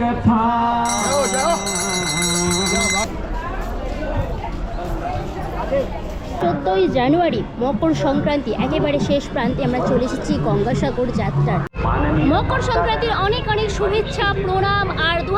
कथा চোদ্দোই জানুয়ারি, মকর সংক্রান্তি, একেবারে শেষ প্রান্তে আমরা চলে এসেছি গঙ্গাসাগর যাত্রার। মকর সংক্রান্তির অনেক অনেক শুভেচ্ছা, প্রণাম, আর দু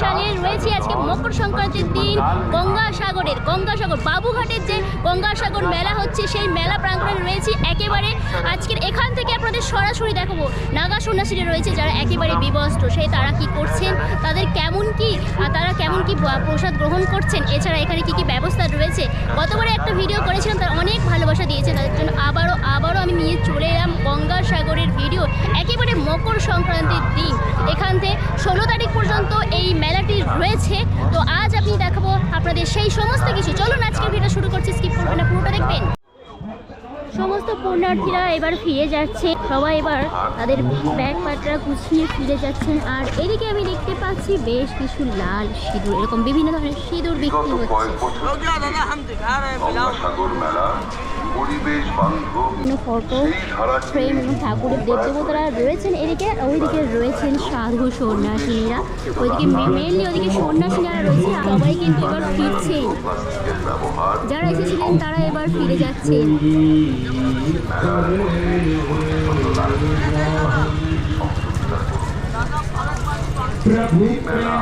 সালের রয়েছে আজকে মকর সংক্রান্তির দিন গঙ্গাসাগরের, গঙ্গাসাগর, বাবুঘাটের যে গঙ্গাসাগর মেলা হচ্ছে, সেই মেলা প্রাঙ্গণে রয়েছে একেবারে। আজকের এখান থেকে আপনাদের সরাসরি দেখাবো। নাগা সন্ন্যাসীরা রয়েছে যারা একেবারে বিবস্ত্র সেই তারা কি করছেন, তাদের কেমন কি তারা কেমন কি প্রসাদ গ্রহণ করছেন, এছাড়া এখানে কি কি ব্যবস্থা রয়েছে, গতবারে একটা ভিডিও করেছিলাম তার অনেক ভালোবাসা দিয়েছে তাদের জন্য আবারও আবারও আমি নিয়ে চলে এলাম গঙ্গাসাগরের ভিডিও, একেবারে মকর সংক্রান্তির দিন। এখান থেকে ষোলো তারিখ পর্যন্ত এই মেলাটি রয়েছে, তো আজ আপনি দেখাবো আপনাদের সেই সমস্ত কিছু। চলুন, আজকের ভিডিও শুরু করছি, স্কিপ করবেন না, পুরোটা দেখবেন। পুণ্যার্থীরা এবার ফিরে যাচ্ছে। সবাই এবার তাদের ব্যাগ পাটরা গুছিয়ে ফিরে যাচ্ছেন। আর এদিকে আমি দেখতে পাচ্ছি বেশ কিছু লাল সিঁদুর এরকম বিভিন্ন ধরনের সিঁদুর বিক্রি হচ্ছে। ফটো ফ্রেম এবং ঠাকুরের দেবদেবতারা রয়েছেন। এদিকে ওইদিকে রয়েছেন সাধু সন্ন্যাসিনীরা। ওইদিকে মেনলি ওইদিকে সন্ন্যাসী যারা রয়েছে সবাই কিন্তু এবার ফিরছেন যারা এসেছিলেন তারা এবার ফিরে যাচ্ছেন প্রভু প্রেম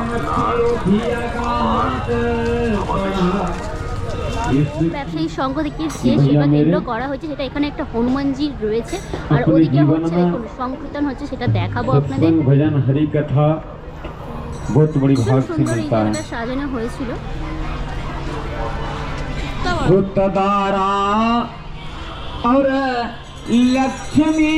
ব্যবসায়ী সংঘ থেকে যে সেবা কেন্দ্র করা হয়েছে সেটা এখানে একটা হনুমানজি রয়েছে আর ওদিকে হচ্ছে দেখুন সংকীর্তন হচ্ছে সেটা দেখাবো আপনাদের सत्संग भजन हरि कथा बहुत बड़ी খুব भाग से সুন্দর এই मिलता है জায়গাটা সাজানো হয়েছিল भूतदारा और लक्ष्मी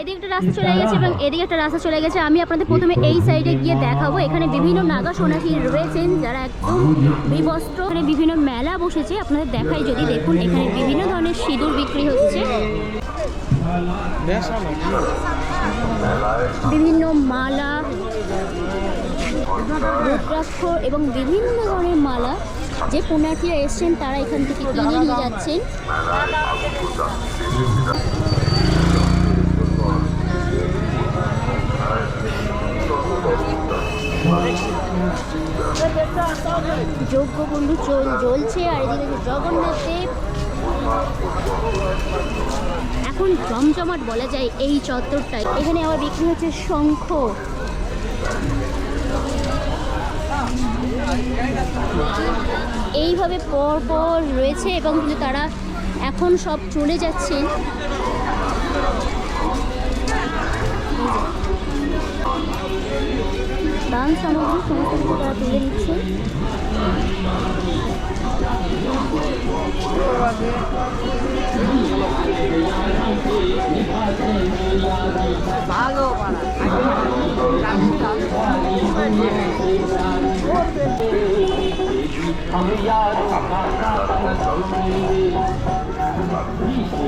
এদিকে একটা রাস্তা চলে গেছে এবং এদিকে একটা রাস্তা চলে গেছে। আমি আপনাদের প্রথমে এই সাইডে গিয়ে দেখাবো। এখানে বিভিন্ন নাগা সোনাশি রয়েছেন যারা একদম বিবস্ত্র। এখানে বিভিন্ন মেলা বসেছে। আপনাদের দেখাই যদি দেখুন এখানে বিভিন্ন ধরনের সিঁদুর বিক্রি হচ্ছে। বিভিন্ন মালা রুদ্রাক্ষ এবং বিভিন্ন ধরনের মালা যে পুণ্যার্থীরা এসছেন, তারা এখান থেকে কিনে নিয়ে যাচ্ছেন। যজ্ঞ বন্ধু চল জ্বলছে আর এদিকে জগন্নাথ দেব। এখন জমজমাট বলা যায় এই চত্বরটায়। এখানে আবার বিক্রি হচ্ছে শঙ্খ। এইভাবে পর পর রয়েছে এবং কিন্তু তারা এখন সব চলে যাচ্ছেন দান সামগ্রী সমস্ত কিছু তারা তুলে নিচ্ছেন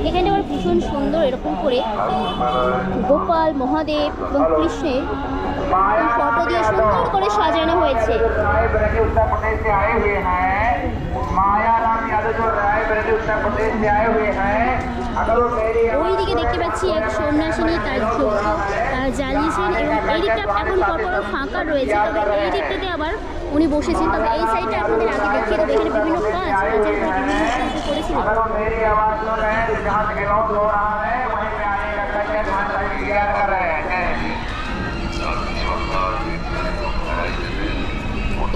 এখানে আবার ভীষণ সুন্দর, এরকম করে গোপাল, মহাদেব এবং কৃষ্ণের ফটো দিয়ে সুন্দর করে সাজানো হয়েছে। ওইদিকে দেখতে পাচ্ছি এক সন্ন্যাসিনী তার চোখ। জ্বালিয়েছেন এবং এই দিকটা এখন পরপর ফাঁকা রয়েছে। তবে এই দিকটাতে আবার উনি বসেছেন। তবে এই সাইডটা আপনাদের আগে দেখিয়ে দেবে। এখানে বিভিন্ন কাজ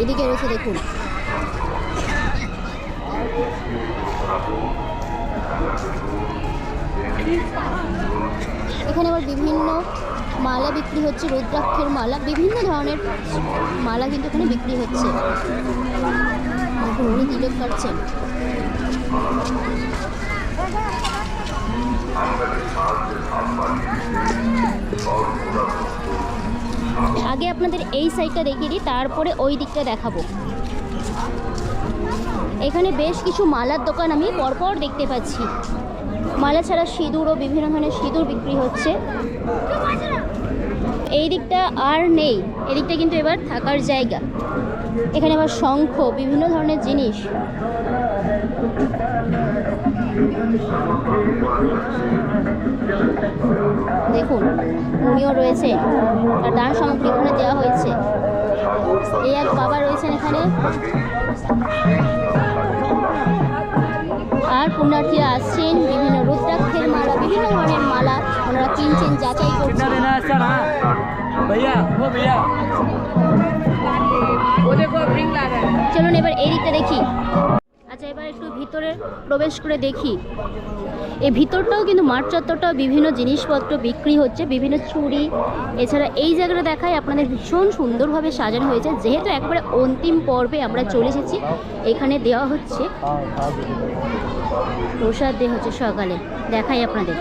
এদিকে রয়েছে, দেখুন। এখানে আবার বিভিন্ন মালা বিক্রি হচ্ছে, রুদ্রাক্ষের মালা, বিভিন্ন ধরনের মালা কিন্তু এখানে বিক্রি হচ্ছে। উনি তিলক কাটছেন আগে আপনাদের এই সাইডটা দেখিয়ে দিই, তারপরে ওই দিকটা দেখাবো। এখানে বেশ কিছু মালার দোকান আমি পরপর দেখতে পাচ্ছি। মালা ছাড়া সিঁদুর ও বিভিন্ন ধরনের সিঁদুর বিক্রি হচ্ছে। এই দিকটা আর নেই এদিকটা কিন্তু এবার থাকার জায়গা। এখানে আবার শঙ্খ, বিভিন্ন ধরনের জিনিস। দেখুন উনিও রয়েছে আর দান সামগ্রী এখানে দেওয়া হয়েছে। এই এক বাবা রয়েছেন এখানে। আর পুণ্যার্থীরা আসছেন বিভিন্ন বিভিন্ন ধরনের মালা ওনারা কিনছেন যাচাই করছেন চলুন এবার এদিকটা দেখি আচ্ছা এবার একটু ভিতরে প্রবেশ করে দেখি এই ভিতরটাও কিন্তু মাঠ চত্বরটাও বিভিন্ন জিনিসপত্র বিক্রি হচ্ছে বিভিন্ন চুড়ি এছাড়া এই জায়গাটা দেখায় আপনাদের ভীষণ সুন্দরভাবে সাজানো হয়েছে যেহেতু একবারে অন্তিম পর্বে আমরা চলে এসেছি এখানে দেওয়া হচ্ছে প্রসাদ দেওয়া হচ্ছে সকালে। দেখাই আপনাদের।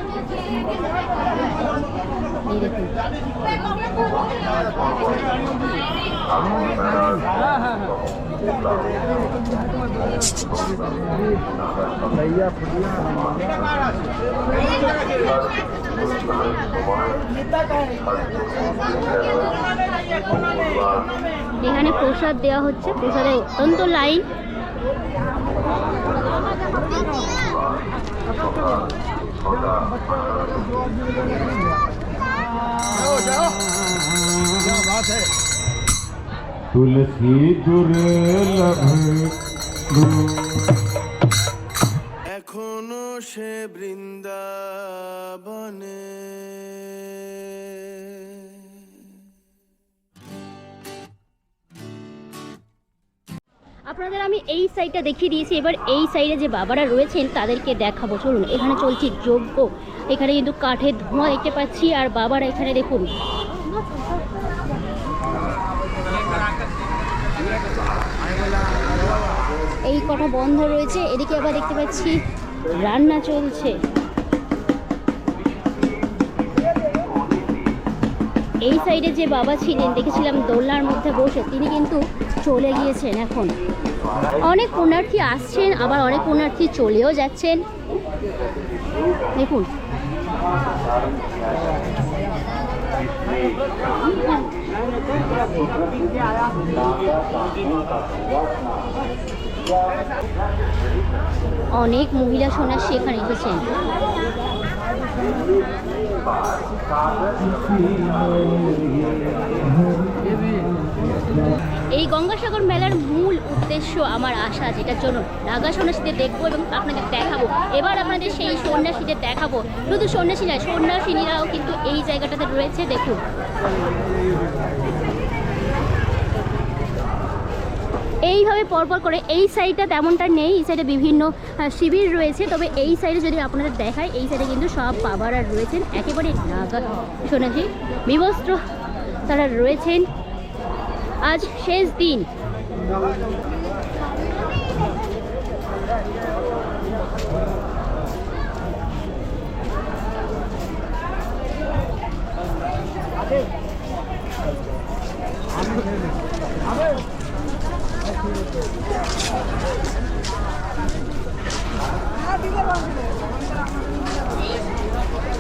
এখানে প্রসাদ দেওয়া হচ্ছে। প্রসাদের অত্যন্ত লাইন। তুলসী দুর্লভ এখনও সে বৃন্দাবনে আপনাদের আমি এই সাইডটা দেখিয়ে দিয়েছি। এবার এই সাইডে যে বাবারা রয়েছেন, তাদেরকে দেখাবো। চলুন, এখানে চলছে যজ্ঞ। এখানে কিন্তু কাঠের ধোঁয়া দেখতে পাচ্ছি, আর বাবারা এখানে দেখুন। এই কটা বন্ধ রয়েছে, এদিকে আবার দেখতে পাচ্ছি রান্না চলছে। এই সাইডে যে বাবা ছিলেন, দেখেছিলাম দোলনার মধ্যে বসে, তিনি কিন্তু চলে গিয়েছেন এখন। অনেক পুণ্যার্থী আসছেন, আবার অনেক পুণ্যার্থী চলেও যাচ্ছেন। দেখুন। অনেক মহিলা সন্ন্যাসী এখানে এসেছেন। এই গঙ্গাসাগর মেলার মূল উদ্দেশ্য আমার আশা, যেটার জন্য নাগা সন্ন্যাসীদের দেখব এবং আপনাদের দেখাবো। এবার আপনাদের সেই সন্ন্যাসীদের দেখাবো। শুধু সন্ন্যাসী নয়, সন্ন্যাসিনীরাও কিন্তু এই জায়গাটাতে রয়েছে, দেখুন। এইভাবে পরপর করে এই সাইডটা তেমনটা নেই, এই সাইডে বিভিন্ন শিবির রয়েছে। তবে এই সাইডে যদি আপনাদের দেখায় এই সাইডে কিন্তু সব বাবারা রয়েছেন। একেবারে নাগা বিবস্ত্র তারা রয়েছেন। আজ শেষ দিন।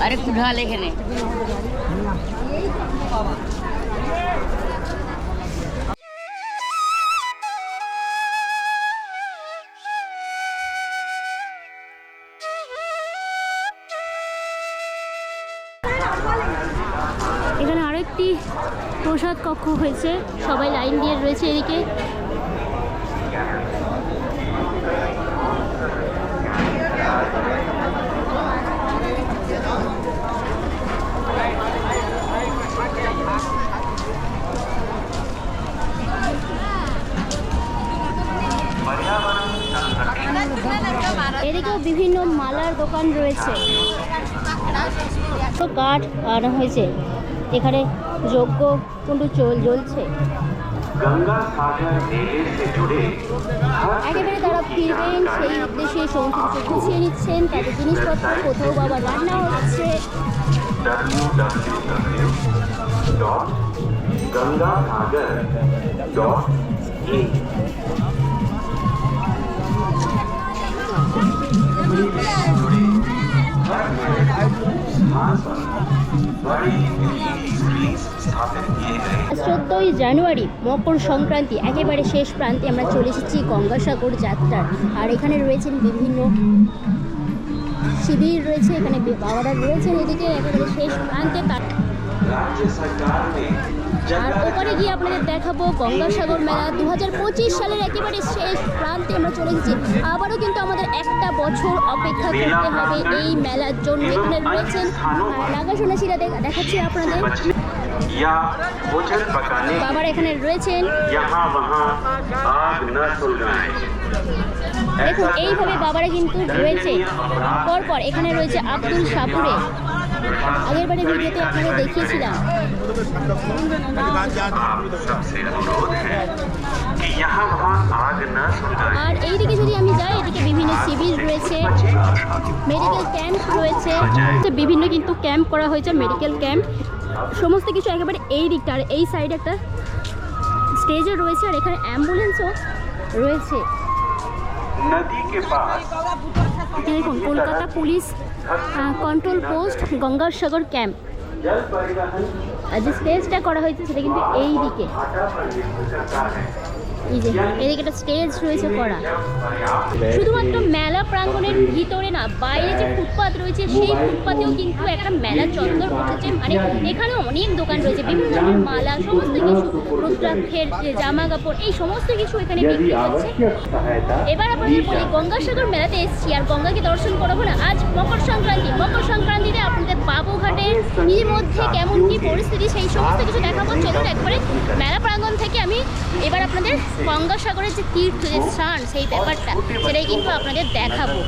আরে কুড়া লেখেনে এখানে আরেকটি প্রসাদ কক্ষ হয়েছে। সবাই লাইন দিয়ে রয়েছে এদিকে এদিকেও বিভিন্ন মালার দোকান রয়েছে। কাঠ আনা হয়েছে। এখানে যজ্ঞ কিন্তু চল জ্বলছে। একেবারে তারা ফিরবেন সেই উদ্দেশ্যে সমস্ত কিছু গুছিয়ে নিচ্ছেন। তাদের জিনিসপত্র কোথাও বাবা রান্না হচ্ছে। চোদ্দই জানুয়ারি, মকর সংক্রান্তি, একেবারে শেষ প্রান্তে আমরা চলে এসেছি গঙ্গাসাগর যাত্রার। আর এখানে রয়েছেন বিভিন্ন শিবির রয়েছে, এখানে বাবারা রয়েছেন এদিকে, একেবারে শেষ প্রান্তে। আর ওপারে গিয়ে আপনাদের দেখাবো গঙ্গাসাগর মেলা। দু হাজার পঁচিশ সালের একেবারে শেষ প্রান্তে আমরা চলে গেছি আবারও কিন্তু আমাদের একটা বছর অপেক্ষা করতে হবে এই মেলার জন্য। এখানে রয়েছেন নাগা সন্ন্যাসীরা দেখাচ্ছি আপনাদের। বাবার এখানে রয়েছেন। দেখুন এইভাবে বাবারা কিন্তু রয়েছে। পরপর এখানে রয়েছে আব্দুল সাপুরে। আগের বারে ভিডিওতে আপনাদের দেখিয়েছিলাম। আর এইদিকে যদি আমি যাই এদিকে বিভিন্ন সিভিল রয়েছে মেডিকেল ক্যাম্প রয়েছে বিভিন্ন কিন্তু ক্যাম্প করা হয়েছে মেডিকেল ক্যাম্প সমস্ত কিছু একেবারে এই দিকটা। আর এই সাইডে একটা স্টেজও রয়েছে আর এখানে অ্যাম্বুলেন্সও রয়েছে। দেখুন Kolkata police control post Gangasagar camp যে স্টেজটা করা হয়েছে সেটা কিন্তু এই দিকে এই যে, এদিকে একটা স্টেজ রয়েছে করা। শুধুমাত্র মেলা প্রাঙ্গণের ভিতরে না, বাইরে যে ফুটপাত রয়েছে, সেই ফুটপাতেও কিন্তু একটা মেলা চন্দর বসেছে। মানে এখানে অনেক দোকান রয়েছে, বিভিন্ন ধরনের মালা, সমস্ত কিছু, রুদ্রাক্ষের জামা কাপড় এই সমস্ত কিছু এখানে বিক্রি হচ্ছে। এবার আপনাদের বলি, গঙ্গাসাগর মেলাতে এসছি, আর গঙ্গাকে দর্শন করব না। আজ মকর সংক্রান্তি, মকর সংক্রান্তিতে আপনাদের এর মধ্যে কেমন কি পরিস্থিতি, সেই সমস্ত কিছু দেখাবো। চলুন একবারে মেলা প্রাঙ্গণ থেকে আমি এবার আপনাদের গঙ্গাসাগরের যে তীর্থ, যে স্নান, সেই ব্যাপারটা, সেটাই কিন্তু আপনাদের দেখাবো।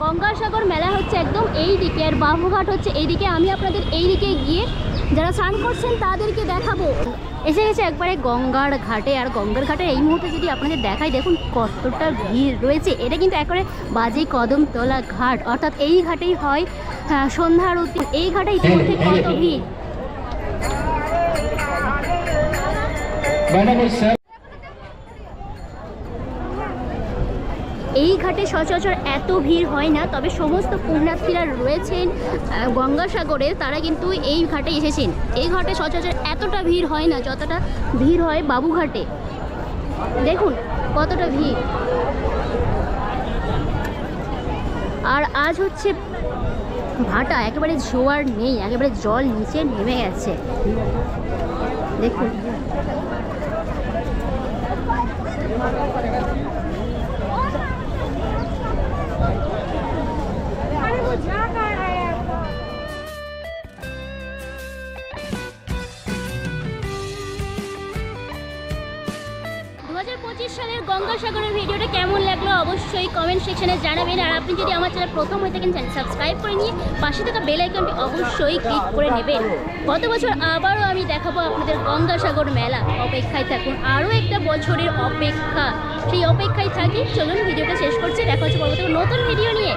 গঙ্গাসাগর মেলা হচ্ছে একদম এই দিকে আর বাবুঘাট হচ্ছে এইদিকে। আমি আপনাদের এই দিকে গিয়ে যারা স্নান করছেন তাদেরকে দেখাবো। এসে গেছে একবারে গঙ্গার ঘাটে। আর গঙ্গার ঘাটে এই মুহূর্তে যদি আপনাদের দেখাই দেখুন কতটা ভিড় রয়েছে। এটা কিন্তু একবারে বাজে কদমতলা ঘাট। অর্থাৎ এই ঘাটেই হয় সন্ধ্যার উত্তর এই ঘাটে ইতিমধ্যে কত ভিড়। এই ঘাটে সচরাচর এত ভিড় হয় না, তবে সমস্ত পুণ্যার্থীরা রয়েছেন গঙ্গাসাগরে, তারা কিন্তু এই ঘাটে এসেছেন। এই ঘাটে সচরাচর এতটা ভিড় হয় না, যতটা ভিড় হয় বাবুঘাটে। দেখুন কতটা ভিড়। আর আজ হচ্ছে ভাটা, একেবারে জোয়ার নেই, একেবারে জল নিচে নেমে গেছে। দেখুন। সালের গঙ্গাসাগরের ভিডিওটা কেমন লাগল অবশ্যই কমেন্ট সেকশনে জানাবেন। আর আপনি যদি আমার চ্যানেল প্রথম হয়ে থাকেন চ্যানেল সাবস্ক্রাইব করে নিয়ে পাশে থাকা বেল আইকনটি অবশ্যই ক্লিক করে নেবেন। গত বছর আবারও আমি দেখাবো আপনাদের গঙ্গাসাগর মেলা। অপেক্ষায় থাকুন। আরও একটা বছরের অপেক্ষা। সেই অপেক্ষায় থাকি। চলুন ভিডিওটা শেষ করছি। দেখা হচ্ছে পরবর্তী নতুন ভিডিও নিয়ে।